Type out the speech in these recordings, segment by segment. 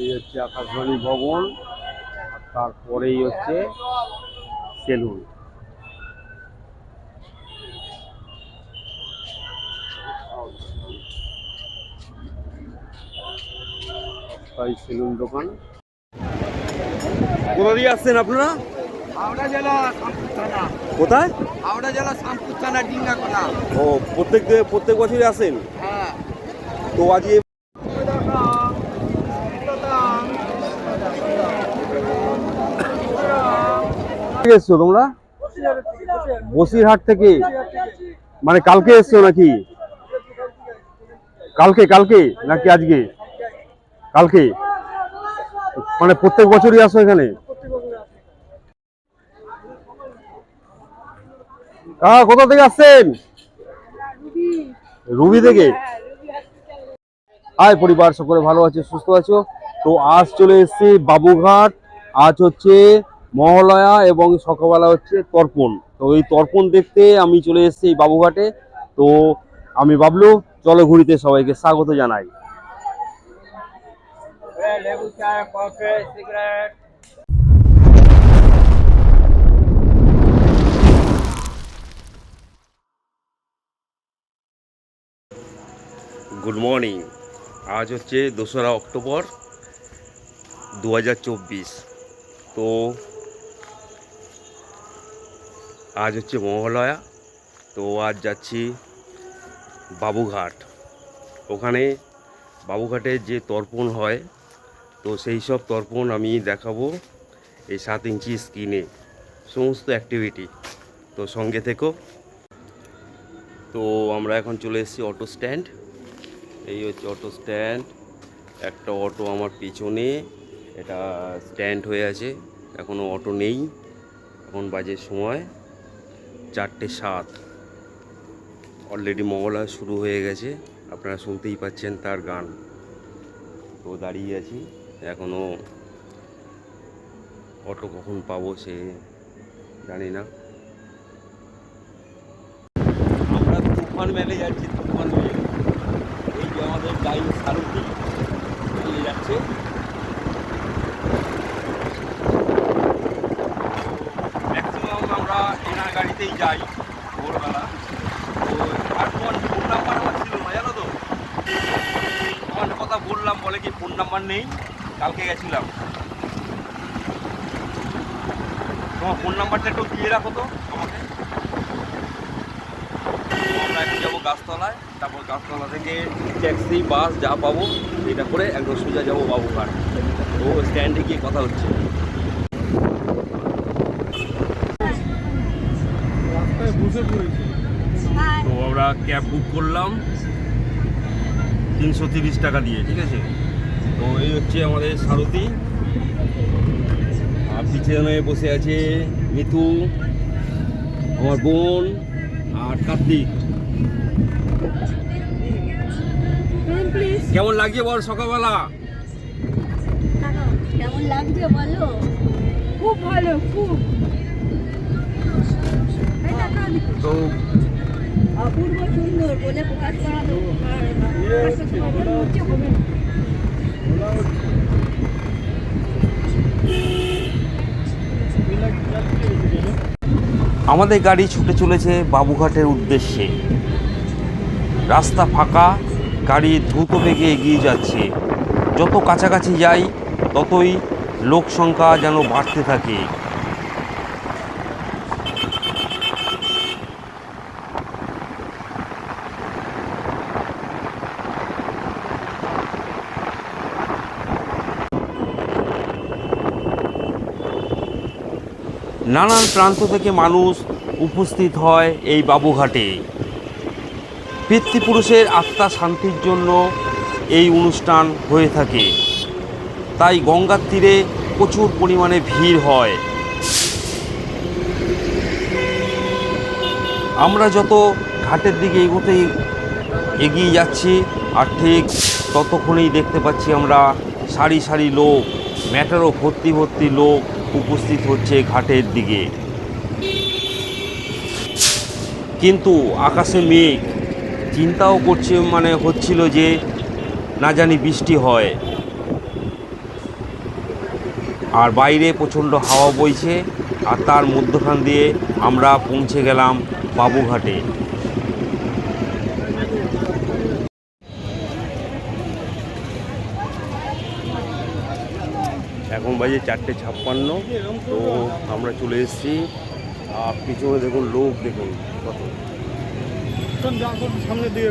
এই হচ্ছে আকাশবাণী ভবন আর তারপরেই হচ্ছে সেলুন। তাই সেলুন দোকান। কোথা দিয়ে আসছেন আপনারা? হাওড়া জেলা শামপুর থানা। কোথায়? হাওড়া জেলা শামপুর থানা ডিঙ্গাকোনা। ও প্রত্যেক প্রত্যেক বছরই আসেন? হ্যাঁ। তো আজকে এসছো তোমরা? বসিরহাট থেকে? মানে কালকে এসছো নাকি? কালকে কালকে নাকি আজকে? কালকে? মানে প্রত্যেক বছরই আসো এখানে? কোথা থেকে আসছেন? রুবি থেকে? আয় পরিবার, সকলে ভালো আছে, সুস্থ আছো? তো আজ চলে এসেছি বাবুঘাট। আজ হচ্ছে মহালয়া এবং সকালবেলা হচ্ছে তর্পণ। তো এই তর্পণ দেখতে আমি চলে এসেছি এই বাবুঘাটে। তো আমি বাবলু, চলো ঘুরিতে সবাইকে স্বাগত জানাই। গুড মর্নিং আজ হচ্ছে দোসরা অক্টোবর দু হাজার চব্বিশ। তো আজ হচ্ছে মহালয়া, তো আজ যাচ্ছি বাবুঘাট। ওখানে বাবুঘাটে যে তর্পণ হয়, তো সেই সব তর্পণ আমি দেখাবো এই সাত ইঞ্চি স্ক্রিনে। সমস্ত অ্যাক্টিভিটি তো সঙ্গে থেকো। তো আমরা এখন চলে এসেছি অটো স্ট্যান্ড এই হচ্ছে অটো স্ট্যান্ড একটা অটো আমার পিছনে, এটা স্ট্যান্ড হয়ে আছে। এখনও অটো নেই। এখন বাজে সময়। চারটে সাত। অলরেডি মঙ্গলবার শুরু হয়ে গেছে। আপনারা শুনতেই পাচ্ছেন তার গান। তো দাঁড়িয়ে আছি। এখনও অটো কখন পাবো সে জানি না। আমরা তুফান মেলে যাচ্ছি, তুফান মেলে। এই যে আমাদের গাড়ি নিয়ে যাচ্ছে ম্যাক্সিমাম আমরা এনার গাড়িতেই যাই ভোরবেলা। তো আর তোমার ফোন নাম্বার আমার ছিল না, জানো তো? তোমার কথা বললাম, বলে কি ফোন নাম্বার নেই? কালকে গেছিলাম। তোমার ফোন নাম্বারটা একটু দিয়ে রাখো তো আমাকে। আমরা এখন যাব গাছতলায়। তারপর গাছতলা থেকে ট্যাক্সি বাস যা পাবো, এটা করে একদম সোজা যাব বাবুঘাট। ও স্ট্যান্ডে গিয়ে কথা হচ্ছে তো আমরা ক্যাব বুক করলাম। তিনশো তিরিশ টাকা দিয়ে ঠিক আছে? তো এই হচ্ছে আমাদের সারথি। আর পিছনে বসে আছে মিথু আমার বোন আর কার্তিক। কেমন লাগছে বল সকালবেলা? কেমন লাগছে বলো? খুব ভালো খুব। তো অপূর্ব সুন্দর বলে প্রকাশ করা। আমাদের গাড়ি ছুটে চলেছে বাবুঘাটের উদ্দেশ্যে রাস্তা ফাঁকা, গাড়ি দ্রুত বেগে এগিয়ে যাচ্ছে যত কাছাকাছি যাই, ততই লোক সংখ্যা যেন বাড়তে থাকে নানান প্রান্ত থেকে মানুষ উপস্থিত হয় এই বাবুঘাটে। পিতৃপুরুষের আত্মা শান্তির জন্য এই অনুষ্ঠান হয়ে থাকে। তাই গঙ্গার তীরে প্রচুর পরিমাণে ভিড় হয়। আমরা যত ঘাটের দিকে এগোতে এগিয়ে যাচ্ছি, আর ঠিক ততক্ষণেই দেখতে পাচ্ছি আমরা সারি সারি লোক, ম্যাটারও ভর্তি ভর্তি লোক উপস্থিত হচ্ছে ঘাটের দিকে। কিন্তু আকাশে মেঘ, চিন্তাও করছে মানে হচ্ছিল যে না জানি বৃষ্টি হয়। আর বাইরে প্রচণ্ড হাওয়া বইছে, আর তার মধ্যখান দিয়ে আমরা পৌঁছে গেলাম বাবুঘাটে। এখন বাজে চারটে ছাপ্পান্ন তো আমরা চলে এসেছি। আর পিছনে দেখুন লোক দেখুন কত। সামনের দিকে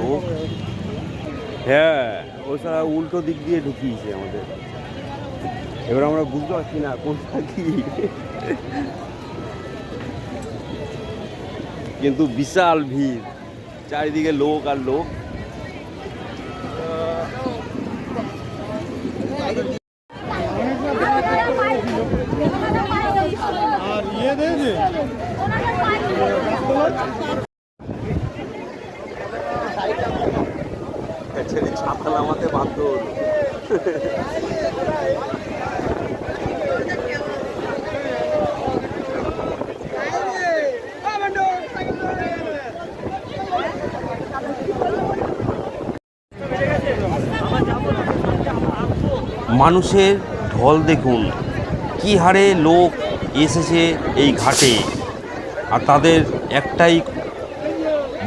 লোক। হ্যাঁ ও সারা উল্টো দিক দিয়ে ঢুকিয়েছে আমাদের। এবার আমরা বুঝতে পারছি না কোনটা কি। কিন্তু বিশাল ভিড় চারিদিকে লোক আর লোক। ছেলে ছাতা নামাতে বাধ্য হলো মানুষের ঢল দেখুন কি হারে লোক এসেছে এই ঘাটে। আর তাদের একটাই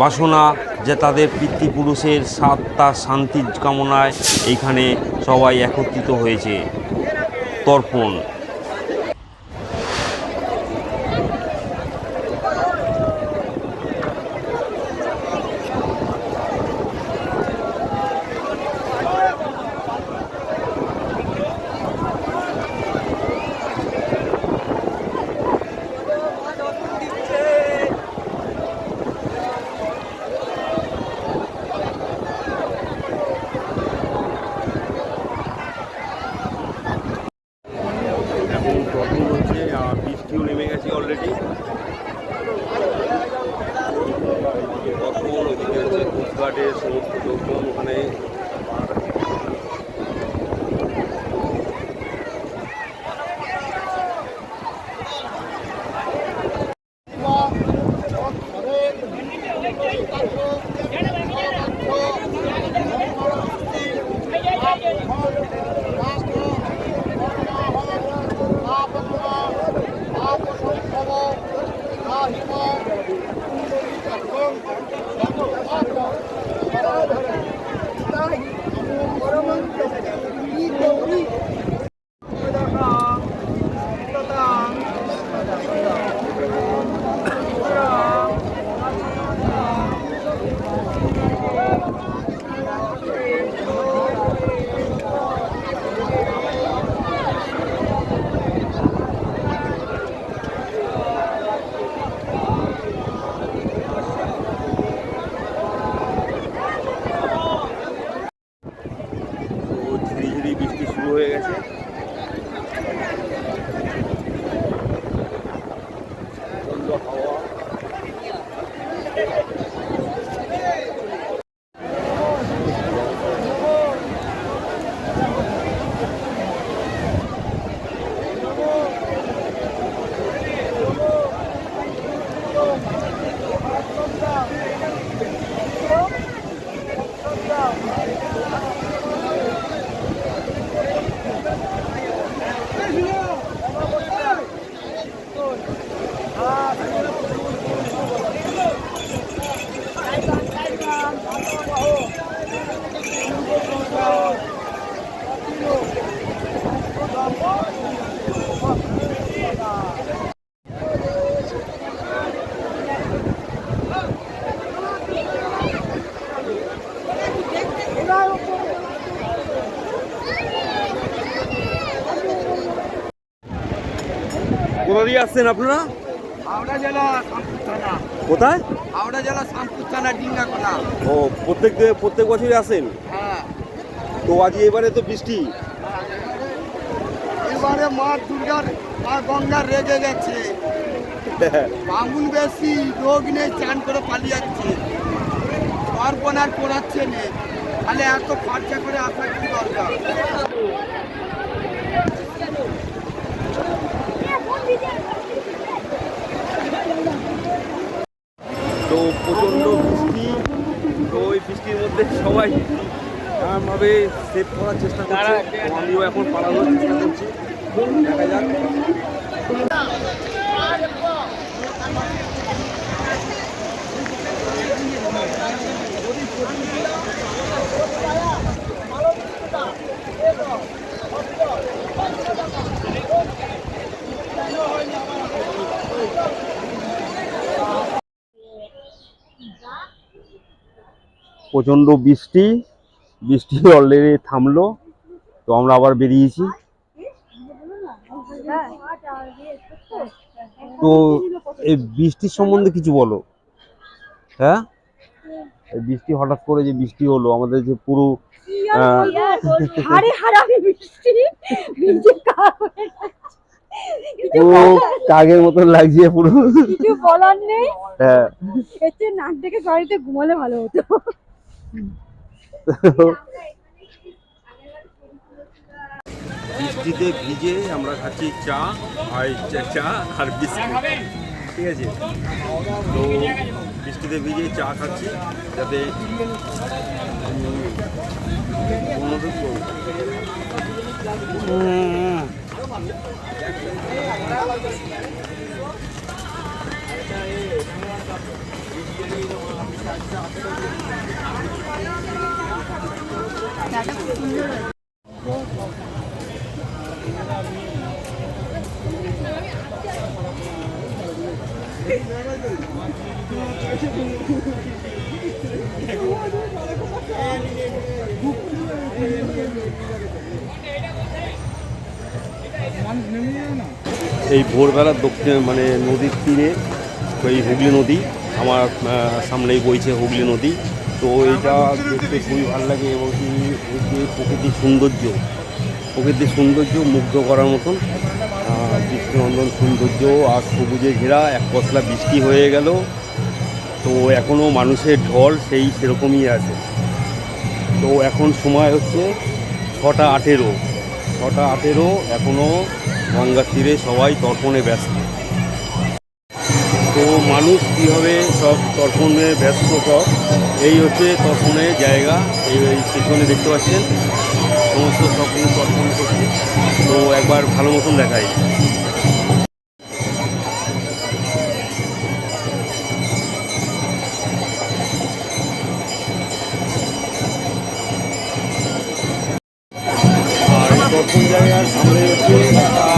বাসনা যে তাদের পিতৃপুরুষের সাতটা শান্তির কামনায় এইখানে সবাই একত্রিত হয়েছে। তর্পণ এখন তর্পণ হচ্ছে আর বৃষ্টিও নেমে গেছে অলরেডি তর্পণ ওইদিকে কোস্টগার্ডের সমস্ত লোকজন ওখানে আসছেন আপনারা? হাওড়া জেলা শামপুর থানা কোথায়? হাওড়া জেলা শামপুর থানা ডিঙ্গাকোনা। ও প্রত্যেক দে- প্রত্যেক বছরই আসেন? হ্যাঁ। তো আজ এবারে তো বৃষ্টি। এবারে মা দুর্গার মা গঙ্গার রেগে গেছে। বামুন বেশি রোগ নেই চান করে পালিয়ে যাচ্ছে। অর্পণ আর করাচ্ছে নেই তাহলে এত খরচা করে আসার কি দরকার? তো মধ্যে সবাই। নানানভাবে সেভ করার চেষ্টা করছে। আমিও এখন পালানোর চেষ্টা করছি। দেখা যাক। প্রচণ্ড বৃষ্টি বৃষ্টি অলরেডি থামলো তো আমরা আবার বেরিয়েছি। তো এই বৃষ্টির সম্বন্ধে কিছু বলো। হ্যাঁ? বৃষ্টি হঠাৎ করে যে বৃষ্টি হলো আমাদের যে পুরো কাগের মতন লাগছে পুরো। কিছু বলার নেই। হ্যাঁ। নাক ডেকে গাড়িতে ঘুমালে ভালো হতো। বৃষ্টিতে ভিজে আমরা খাচ্ছি চা আর চা- আর বিস্কুট ঠিক আছে তো বৃষ্টিতে ভিজে চা খাচ্ছি যাতে। উম, এই ভোরবেলার দক্ষিণে মানে নদীর তীরে ওই হুগলি নদী। আমার সামনেই বইছে হুগলি নদী। তো এটা দেখতে খুবই ভালো লাগে এবং এই যে প্রকৃতির সৌন্দর্য প্রকৃতির সৌন্দর্য মুগ্ধ করার মতন দৃষ্টিনন্দন সৌন্দর্য আর সবুজে ঘেরা, এক পশলা বৃষ্টি হয়ে গেল। তো এখনও মানুষের ঢল সেই সেরকমই আছে। তো এখন সময় হচ্ছে ছটা আঠেরো। ছটা আঠেরো এখনও গঙ্গার তীরে সবাই তর্পণে ব্যস্ত। তো মানুষ কীভাবে সব তর্পণে ব্যস্ত সব, এই হচ্ছে তর্পণের জায়গা। এই পেছনে দেখতে পাচ্ছেন, সমস্ত কিছু তর্পণ করছে। তো একবার ভালো মতন দেখাই। আর দর্শন জায়গার সামনে হচ্ছে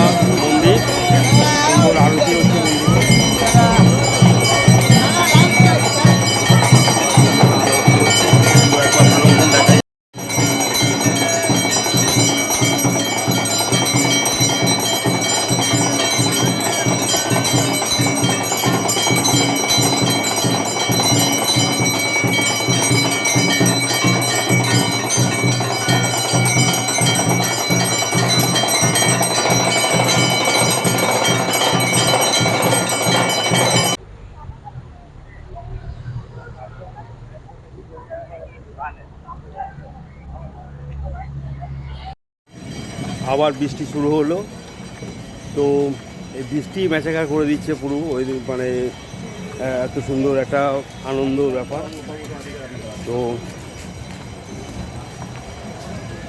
আবার বৃষ্টি শুরু হলো। তো এই বৃষ্টি ম্যাচাকার করে দিচ্ছে পুরো। ওই মানে এত সুন্দর একটা আনন্দ ব্যাপার। তো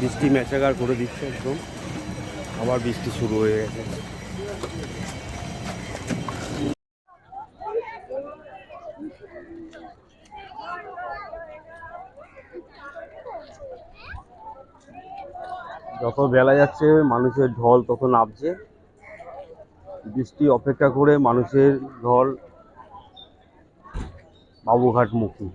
বৃষ্টি ম্যাচাকার করে দিচ্ছে একদম। আবার বৃষ্টি শুরু হয়ে গেছে। যত বেলা যাচ্ছে, মানুষের ঢল তত নামছে। বৃষ্টি অপেক্ষা করে মানুষের ঢল বাবুঘাট মুখী।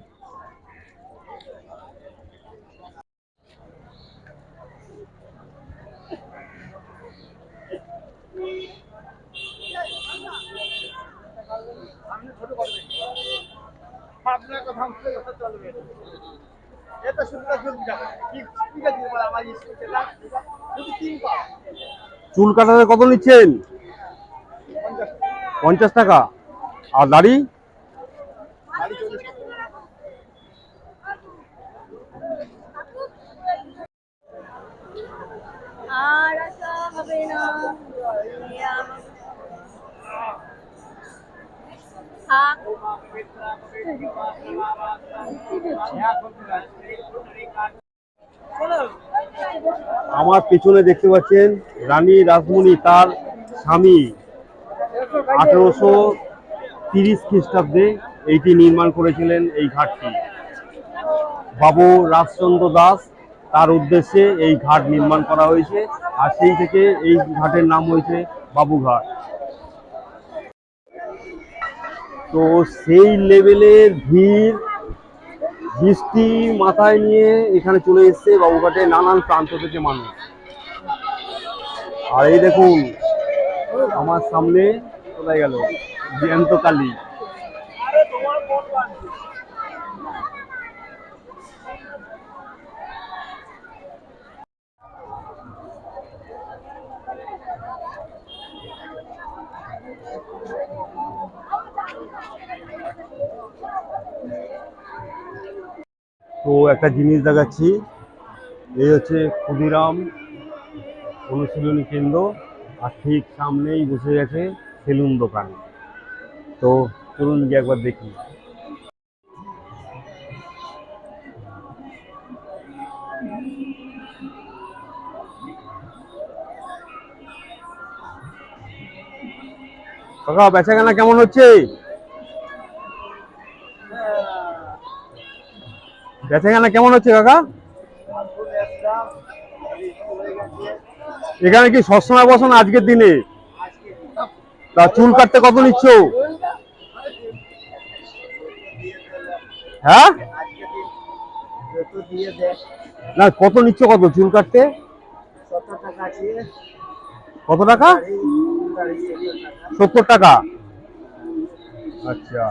আপনার কথা চলবে। না। এত সুন্দর চুল কাটাতে কত নিচ্ছেন? পঞ্চাশ টাকা। আর দাড়ি? আমার পেছনে দেখতে পাচ্ছেন রানী রাসমণি, তার স্বামী। আঠারোশো তিরিশ খ্রিস্টাব্দে এইটি নির্মাণ করেছিলেন এই ঘাটটি। বাবু রাজচন্দ্র দাস তার উদ্দেশ্যে এই ঘাট নির্মাণ করা হয়েছে, আর সেই থেকে এই ঘাটের নাম হয়েছে বাবুঘাট তো সেই লেভেলের ভিড় বৃষ্টি মাথায় নিয়ে এখানে চলে এসছে বাবুঘাটে নানান প্রান্ত থেকে মানুষ। আর এই দেখুন, আমার সামনে চলে গেল? জয়ন্ত কালী। তো একটা জিনিস দেখাচ্ছি, এই হচ্ছে ক্ষুদিরাম অনুশীলনী কেন্দ্র, আর ঠিক সামনেই বসে গেছে সেলুন দোকান। তো চলুন গিয়ে একবার দেখি। কাকা বেচা কেনা কেমন হচ্ছে? বেচা কেনা কেমন হচ্ছে কাকা? এখানে কি সবসময় বসো না আজকের দিনে? তা চুল কাটতে কত নিচ্ছ? হ্যাঁ? না, কত নিচ্ছ কত চুল কাটতে? কত টাকা? সত্তর টাকা। আচ্ছা।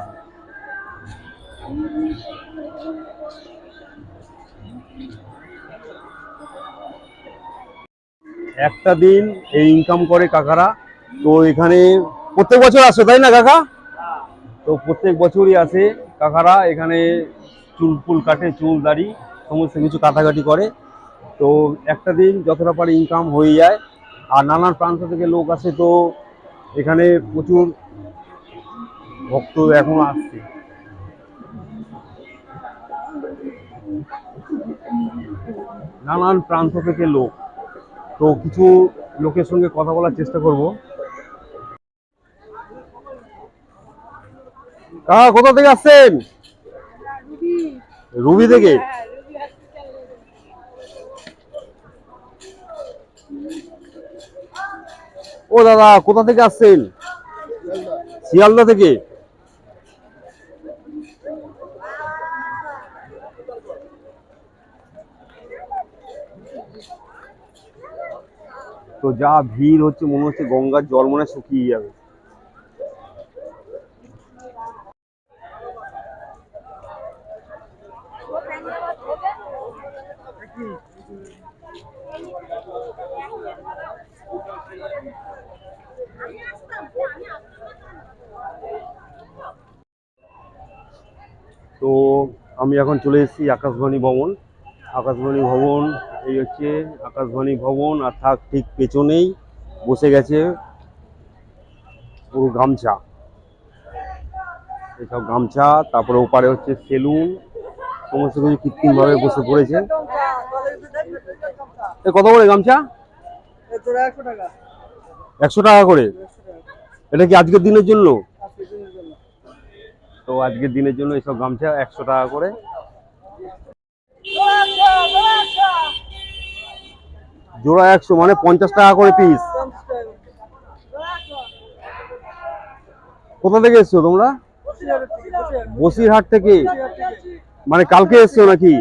একটা দিন এই ইনকাম করে কাকারা। তো এখানে প্রত্যেক বছর আসে, তাই না কাকা? তো প্রত্যেক বছরই আসে কাকারা, এখানে চুল ফুল কাটে, চুল দাড়ি, সমস্ত কিছু কাটাকাটি করে। তো একটা দিন যতটা পারে ইনকাম হয়ে যায়। আর নানান প্রান্ত থেকে লোক আসে তো এখানে প্রচুর ভক্ত এখনও আসছে। নানান প্রান্ত থেকে লোক। তো কিছু লোকের সঙ্গে কথা বলার চেষ্টা করব। কাকা, কোথা থেকে আসছেন? রুবি থেকে? ও দাদা, কোথা থেকে আসছেন? শিয়ালদা থেকে? তো যা ভিড় হচ্ছে, মনে হচ্ছে গঙ্গার জল মনে শুকিয়ে যাবে। তো আমি এখন চলে এসেছি আকাশবাণী ভবন। আকাশবাণী ভবন, এই হচ্ছে আকাশবাণী ভবন, আর থাক ঠিক পেছনেই বসে গেছে পুরো গামছা। এসব গামছা, তারপরে ওপারে হচ্ছে সেলুন, সমস্ত কিছু কৃত্রিমভাবে বসে পড়েছে। কত করে গামছা? একশো টাকা করে। এটা কি আজকের দিনের জন্য? তো আজকের দিনের জন্য এইসব গামছা একশো টাকা করে। জোড়া একশো মানে পঞ্চাশ টাকা করে পিস কোথা থেকে এসছো তোমরা? বসিরহাট থেকে। মানে কালকে এসছো নাকি?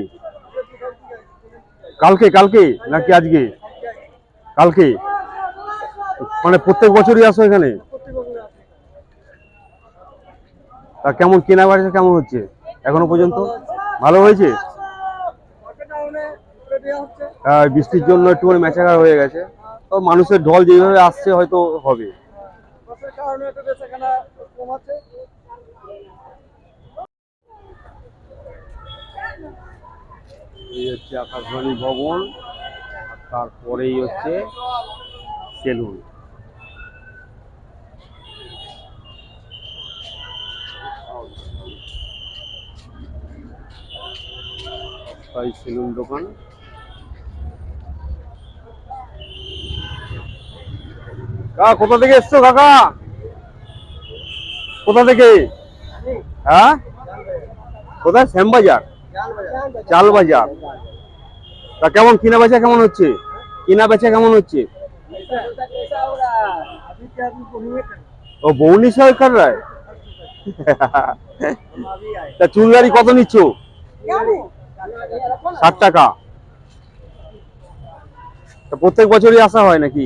কালকে কালকে? নাকি আজকে? কালকে? মানে প্রত্যেক বছরই আসো এখানে? তা কেমন কেনা বেচা কেমন হচ্ছে? এখনও পর্যন্ত? ভালো হয়েছে? বৃষ্টির জন্য একটুখানি ম্যাচাকার হয়ে গেছে। তো মানুষের ঢল যেভাবে আসছে হয়তো হবে। এই হচ্ছে আকাশবাণী ভবন তারপরেই হচ্ছে সেলুন। সেলুন দোকান। কোথা থেকে এসছো কাকা? কোথা থেকে? হ্যাঁ? কোথায়? শ্যামবাজার। চাল বাজার তা কেমন, কিনা বেচা কেমন হচ্ছে? কিনা বেচা কেমন হচ্ছে? ও, বৌনি সরকার রায় তা চুলদারি কত নিচ্ছ? ষাট টাকা। প্রত্যেক বছরই আসা হয় নাকি?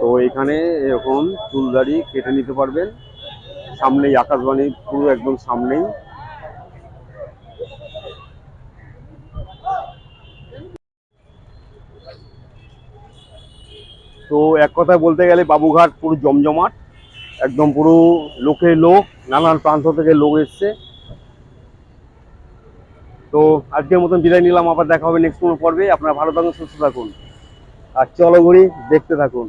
তো এখানে এরকম চুলদারি কেটে নিতে পারবেন। সামনেই আকাশবাণী, পুরো একদম সামনেই। তো এক কথায় বলতে গেলে বাবুঘাট পুরো জমজমাট, একদম পুরো লোকে লোক, নানান প্রান্ত থেকে লোক এসছে। তো আজকের মতন বিদায় নিলাম, আবার দেখা হবে নেক্সট কোনো পর্বে। আপনারা ভালো থাকুন, সুস্থ থাকুন। আর চলো ঘুরি দেখতে থাকুন।